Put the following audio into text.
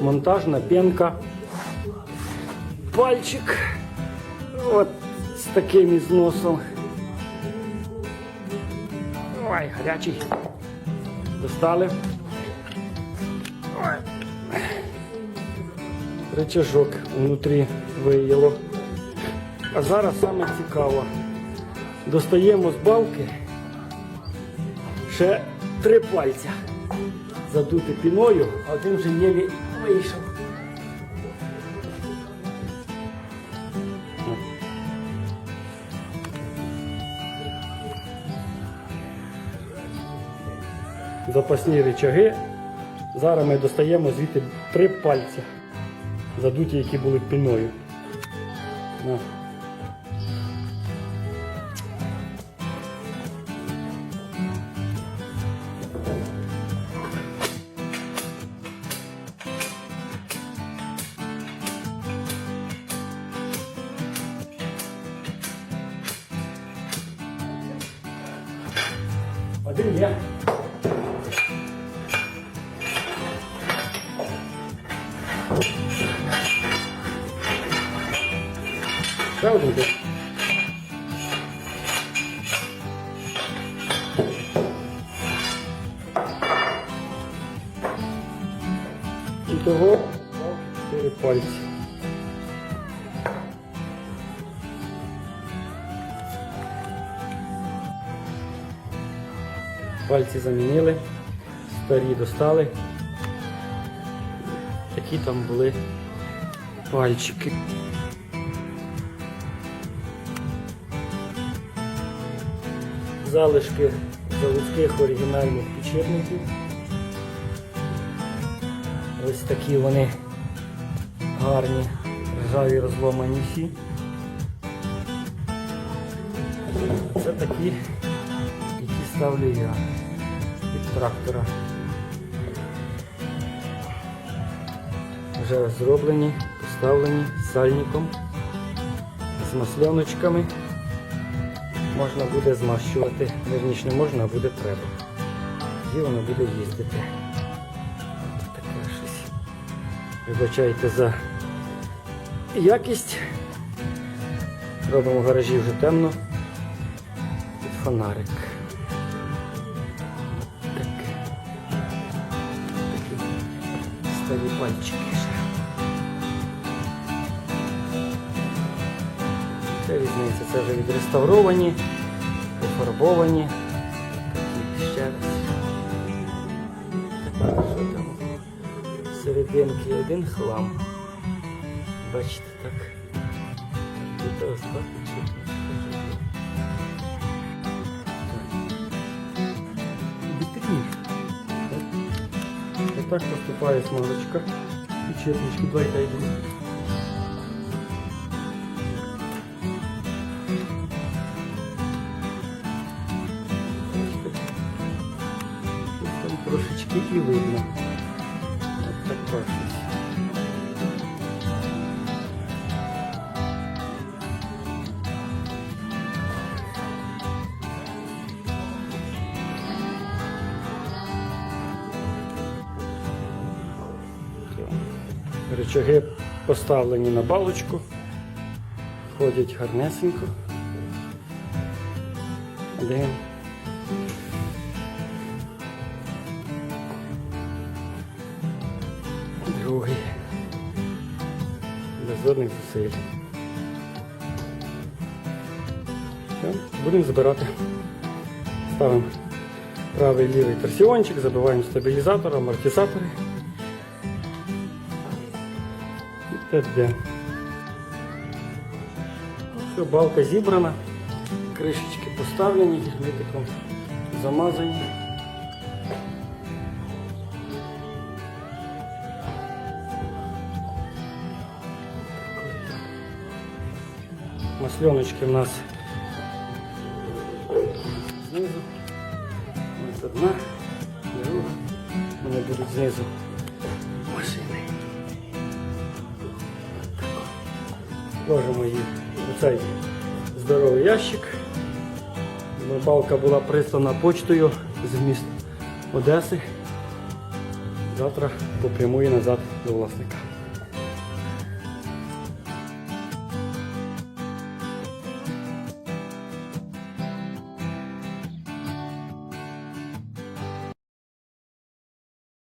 монтажна пенка. Пальчик. От з таким ізносом. Ой, гарячий. Достали. Ой. Рычажок внутрі виїло. А зараз саме цікаво. Достаємо з балки ще три пальця. Задути піною, а один вже єлі вийшов. Запасні речаги. Зараз ми достаємо звідти три пальці, задуті, які були піною. На. Один є. Ще один є. І того 4 пальці. Замінили, старі достали. Такі там були пальчики. Залишки заводських оригінальних підшипників. Ось такі вони гарні, ржаві розломані всі. Це такі, ставлю я від трактора. Вже зроблені, поставлені сальником з масляночками. Можна буде змащувати, верніше не можна, а буде треба. І воно буде їздити. Таке щось. Вибачайте за якість. Робимо в гаражі вже темно. Під фонарик. Старі пальчики. Це різниця, це вже відреставровані, пофарбовані. Ще раз. Що там? Серединки один хлам. Бачите, так. Тут ось Отак поступає смазочка. І чернички, давайте йдемо. Тут там трошечки і видно. Рычаги поставлені на балочку, ходять гарнесенько. Один. Другий. Без жодних зусиль. Будемо збирати. Ставимо правий лівий торсіончик, забиваємо стабілізатор, амортизатори. І т.д. Все, балка зібрана, кришечки поставлені, герметиком замазані. Масленочки у нас знизу. Ось одна, друга. Вони будуть знизу Ложимо її у цей здоровий ящик. Рибалка була прислана почтою з міст Одеси. завтра попрямує назад до власника.